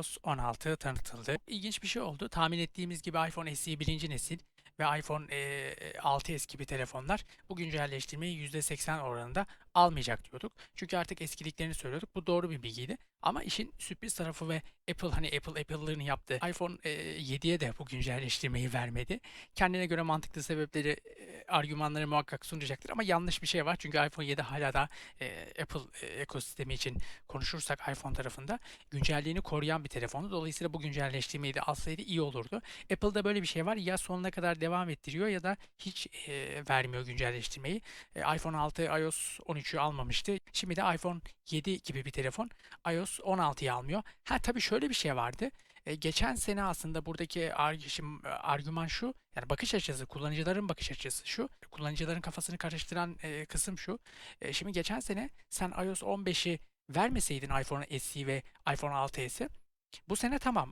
iOS 16 tanıtıldı. İlginç bir şey oldu. Tahmin ettiğimiz gibi iPhone SE birinci nesil ve iPhone e, 6s gibi telefonlar bu güncelleştirmeyi %80 oranında almayacak diyorduk. Çünkü artık eskiliklerini söylüyorduk. Bu doğru bir bilgiydi. Ama işin sürpriz tarafı ve Apple hani Apple Apple'lığını yaptı. iPhone e, 7'ye de bu güncelleştirmeyi vermedi. Kendine göre mantıklı sebepleri, e, argümanları muhakkak sunacaktır ama yanlış bir şey var. Çünkü iPhone 7 hala da e, Apple e, ekosistemi için konuşursak iPhone tarafında güncelliğini koruyan bir telefonu. Dolayısıyla bu güncelleştirmeyi de alsaydı iyi olurdu. Apple'da böyle bir şey var. Ya sonuna kadar devam ettiriyor ya da hiç e, vermiyor güncelleştirmeyi. E, iPhone 6 iOS 13'ü almamıştı. Şimdi de iPhone 7 gibi bir telefon iOS 16'yı almıyor. Ha tabii şöyle bir şey vardı. E, geçen sene aslında buradaki e, argüman şu. Yani bakış açısı, kullanıcıların bakış açısı şu. Kullanıcıların kafasını karıştıran e, kısım şu. E, şimdi geçen sene sen iOS 15'i vermeseydin iPhone SE ve iPhone 6s'e bu sene tamam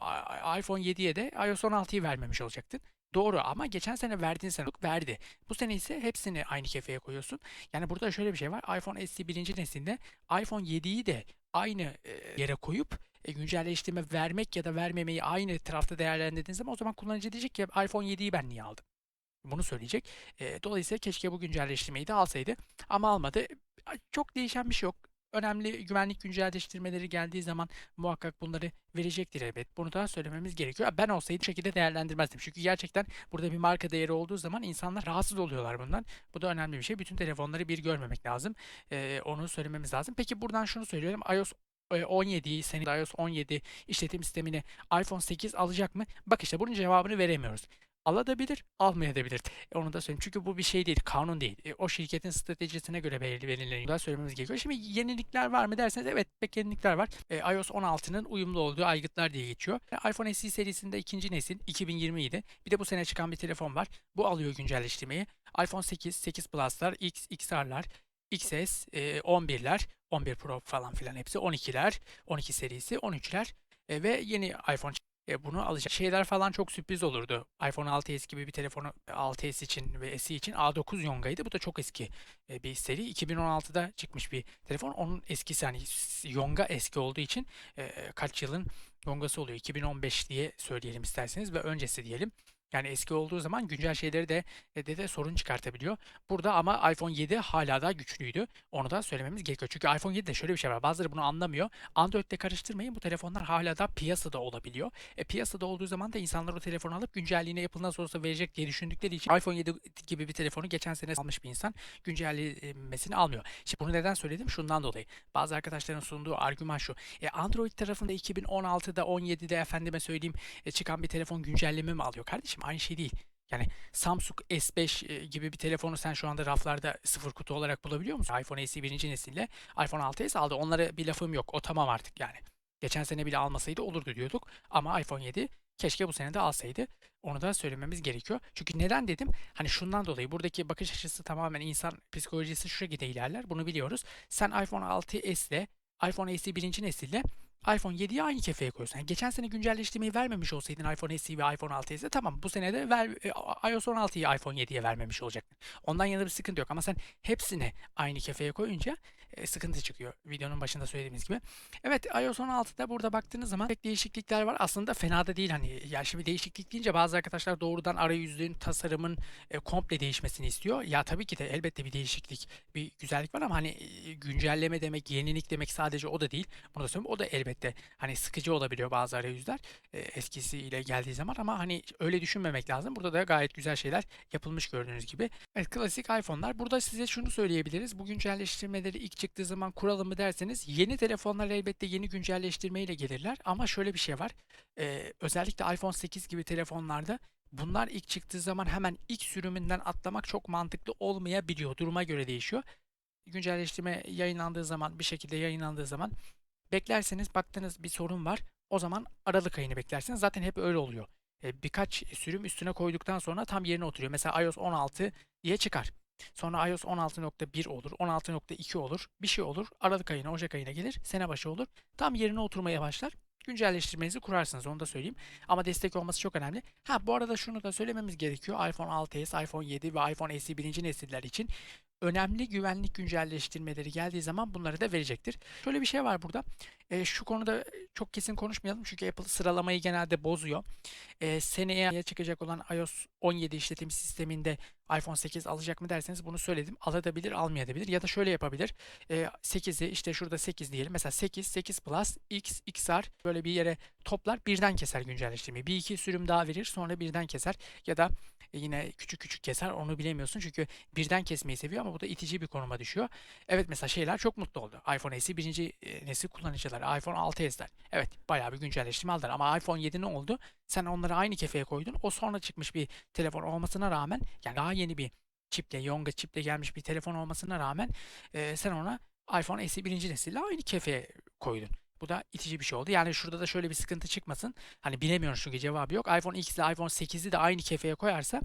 iPhone 7'ye de iOS 16'yı vermemiş olacaktın. Doğru ama geçen sene verdiğin sene verdi. Bu sene ise hepsini aynı kefeye koyuyorsun. Yani burada şöyle bir şey var. iPhone SE birinci neslinde iPhone 7'yi de aynı e, yere koyup e, güncelleştirme vermek ya da vermemeyi aynı tarafta değerlendirdiğiniz zaman o zaman kullanıcı diyecek ki iPhone 7'yi ben niye aldım? Bunu söyleyecek. E, dolayısıyla keşke bu güncelleştirmeyi de alsaydı ama almadı. Çok değişen bir şey yok. Önemli güvenlik güncelleştirmeleri geldiği zaman muhakkak bunları verecektir elbet. Bunu da söylememiz gerekiyor. Ben olsaydı bu şekilde değerlendirmezdim. Çünkü gerçekten burada bir marka değeri olduğu zaman insanlar rahatsız oluyorlar bundan. Bu da önemli bir şey. Bütün telefonları bir görmemek lazım. Ee, onu söylememiz lazım. Peki buradan şunu söylüyorum. iOS e, 17'yi, senin iOS 17 işletim sistemini iPhone 8 alacak mı? Bak işte bunun cevabını veremiyoruz. Alabilir, almayabilir. E, onu da söyleyeyim. Çünkü bu bir şey değil, kanun değil. E, o şirketin stratejisine göre belirleniyor. Bunu da söylememiz gerekiyor. Şimdi yenilikler var mı derseniz evet pek yenilikler var. E, iOS 16'nın uyumlu olduğu aygıtlar diye geçiyor. E, iPhone SE serisinde ikinci nesil 2020'ydi. Bir de bu sene çıkan bir telefon var. Bu alıyor güncelleştirmeyi. iPhone 8, 8 Plus'lar, X, XR'lar, XS, e, 11'ler, 11 Pro falan filan hepsi 12'ler, 12 serisi, 13'ler e, ve yeni iPhone e, bunu alacak. Şeyler falan çok sürpriz olurdu. iPhone 6s gibi bir telefonu 6s için ve SE için A9 Yonga'ydı. Bu da çok eski e, bir seri. 2016'da çıkmış bir telefon. Onun eskisi hani Yonga eski olduğu için e, kaç yılın Yonga'sı oluyor. 2015 diye söyleyelim isterseniz ve öncesi diyelim. Yani eski olduğu zaman güncel şeyleri de e, de, de sorun çıkartabiliyor. Burada ama iPhone 7 hala da güçlüydü. Onu da söylememiz gerekiyor. Çünkü iPhone 7'de şöyle bir şey var. Bazıları bunu anlamıyor. Android'le karıştırmayın. Bu telefonlar hala da piyasada olabiliyor. E, piyasada olduğu zaman da insanlar o telefonu alıp güncelliğini Apple nasıl olsa verecek diye düşündükleri için iPhone 7 gibi bir telefonu geçen sene almış bir insan güncellemesini almıyor. Şimdi bunu neden söyledim? Şundan dolayı. Bazı arkadaşların sunduğu argüman şu. E, Android tarafında 2016'da 17'de efendime söyleyeyim e, çıkan bir telefon güncelleme mi alıyor? Kardeşim aynı şey değil. Yani Samsung S5 e, gibi bir telefonu sen şu anda raflarda sıfır kutu olarak bulabiliyor musun? iPhone SE birinci nesille iPhone 6s aldı. Onlara bir lafım yok. O tamam artık yani. Geçen sene bile almasaydı olurdu diyorduk. Ama iPhone 7 keşke bu sene de alsaydı. Onu da söylememiz gerekiyor. Çünkü neden dedim? Hani şundan dolayı buradaki bakış açısı tamamen insan psikolojisi şu şekilde ilerler. Bunu biliyoruz. Sen iPhone 6s ile iPhone SE birinci nesille iPhone 7'yi aynı kefeye koyuyorsun. Yani geçen sene güncelleştirmeyi vermemiş olsaydın iPhone SE ve iPhone 6s'e tamam bu sene de ver, e, iOS 16'yı iPhone 7'ye vermemiş olacaktın. Ondan yana bir sıkıntı yok ama sen hepsini aynı kefeye koyunca e, sıkıntı çıkıyor. Videonun başında söylediğimiz gibi. Evet iOS 16'da burada baktığınız zaman pek değişiklikler var. Aslında fena da değil hani. Ya şimdi değişiklik deyince bazı arkadaşlar doğrudan arayüzün, tasarımın e, komple değişmesini istiyor. Ya tabii ki de elbette bir değişiklik, bir güzellik var ama hani e, güncelleme demek, yenilik demek sadece o da değil. Bunu da söyleyeyim. O da elbette hani sıkıcı olabiliyor bazı arayüzler e, eskisiyle geldiği zaman ama hani öyle düşünmemek lazım. Burada da gayet güzel şeyler yapılmış gördüğünüz gibi. Evet klasik iPhone'lar. Burada size şunu söyleyebiliriz. Bu güncelleştirmeleri ilk çıktığı zaman kuralım mı derseniz yeni telefonlar elbette yeni güncelleştirmeyle gelirler. Ama şöyle bir şey var. Ee, özellikle iPhone 8 gibi telefonlarda bunlar ilk çıktığı zaman hemen ilk sürümünden atlamak çok mantıklı olmayabiliyor. Duruma göre değişiyor. Güncelleştirme yayınlandığı zaman bir şekilde yayınlandığı zaman beklerseniz baktığınız bir sorun var. O zaman Aralık ayını beklersiniz. Zaten hep öyle oluyor. E, birkaç sürüm üstüne koyduktan sonra tam yerine oturuyor. Mesela iOS 16 diye çıkar. Sonra iOS 16.1 olur, 16.2 olur, bir şey olur. Aralık ayına, Ocak ayına gelir, sene başı olur. Tam yerine oturmaya başlar. Güncelleştirmenizi kurarsınız onu da söyleyeyim. Ama destek olması çok önemli. Ha bu arada şunu da söylememiz gerekiyor. iPhone 6s, iPhone 7 ve iPhone SE birinci nesiller için önemli güvenlik güncelleştirmeleri geldiği zaman bunları da verecektir. Şöyle bir şey var burada. E, şu konuda çok kesin konuşmayalım çünkü Apple sıralamayı genelde bozuyor. E, seneye çıkacak olan iOS 17 işletim sisteminde iPhone 8 alacak mı derseniz bunu söyledim. Alabilir, almayabilir ya da şöyle yapabilir. E, 8'i işte şurada 8 diyelim. Mesela 8, 8 Plus, X, XR böyle bir yere toplar birden keser güncelleştirmeyi. Bir iki sürüm daha verir sonra birden keser ya da yine küçük küçük keser onu bilemiyorsun çünkü birden kesmeyi seviyor ama bu da itici bir konuma düşüyor. Evet mesela şeyler çok mutlu oldu. iPhone SE birinci e, nesil kullanıcılar, iPhone 6s'ler. Evet bayağı bir güncelleştirme aldılar ama iPhone 7 ne oldu? Sen onları aynı kefeye koydun. O sonra çıkmış bir telefon olmasına rağmen yani daha yeni bir çiple, Yonga çiple gelmiş bir telefon olmasına rağmen e, sen ona iPhone SE birinci nesille aynı kefeye koydun. Bu da itici bir şey oldu. Yani şurada da şöyle bir sıkıntı çıkmasın. Hani bilemiyorum çünkü cevabı yok. iPhone X ile iPhone 8'i de aynı kefeye koyarsa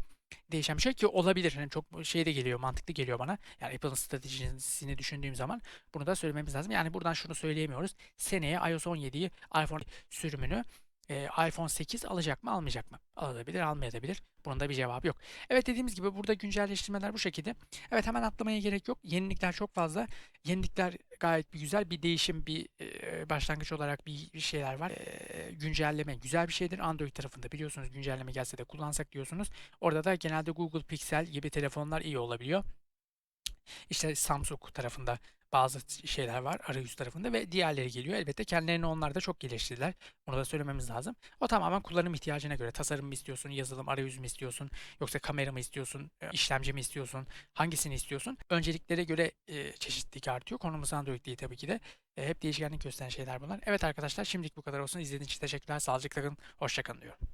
değişen bir şey ki olabilir. Yani çok şey de geliyor, mantıklı geliyor bana. Yani Apple'ın stratejisini düşündüğüm zaman bunu da söylememiz lazım. Yani buradan şunu söyleyemiyoruz. Seneye iOS 17'yi iPhone sürümünü e, iPhone 8 alacak mı almayacak mı? Alabilir almayabilir. Bunun da bir cevabı yok. Evet dediğimiz gibi burada güncelleştirmeler bu şekilde. Evet hemen atlamaya gerek yok. Yenilikler çok fazla. Yenilikler gayet bir güzel. Bir değişim, bir e, başlangıç olarak bir, şeyler var. E, güncelleme güzel bir şeydir. Android tarafında biliyorsunuz güncelleme gelse de kullansak diyorsunuz. Orada da genelde Google Pixel gibi telefonlar iyi olabiliyor. İşte Samsung tarafında bazı şeyler var arayüz tarafında ve diğerleri geliyor. Elbette kendilerini onlar da çok geliştirdiler. Bunu da söylememiz lazım. O tamamen kullanım ihtiyacına göre. Tasarım mı istiyorsun, yazılım, arayüz mü istiyorsun, yoksa kamera mı istiyorsun, e, işlemci mi istiyorsun, hangisini istiyorsun? Önceliklere göre e, çeşitlilik artıyor. Konumuz Android değil tabii ki de. E, hep değişkenlik gösteren şeyler bunlar. Evet arkadaşlar şimdilik bu kadar olsun. İzlediğiniz için teşekkürler. Sağlıcakla kalın. Hoşçakalın diyorum.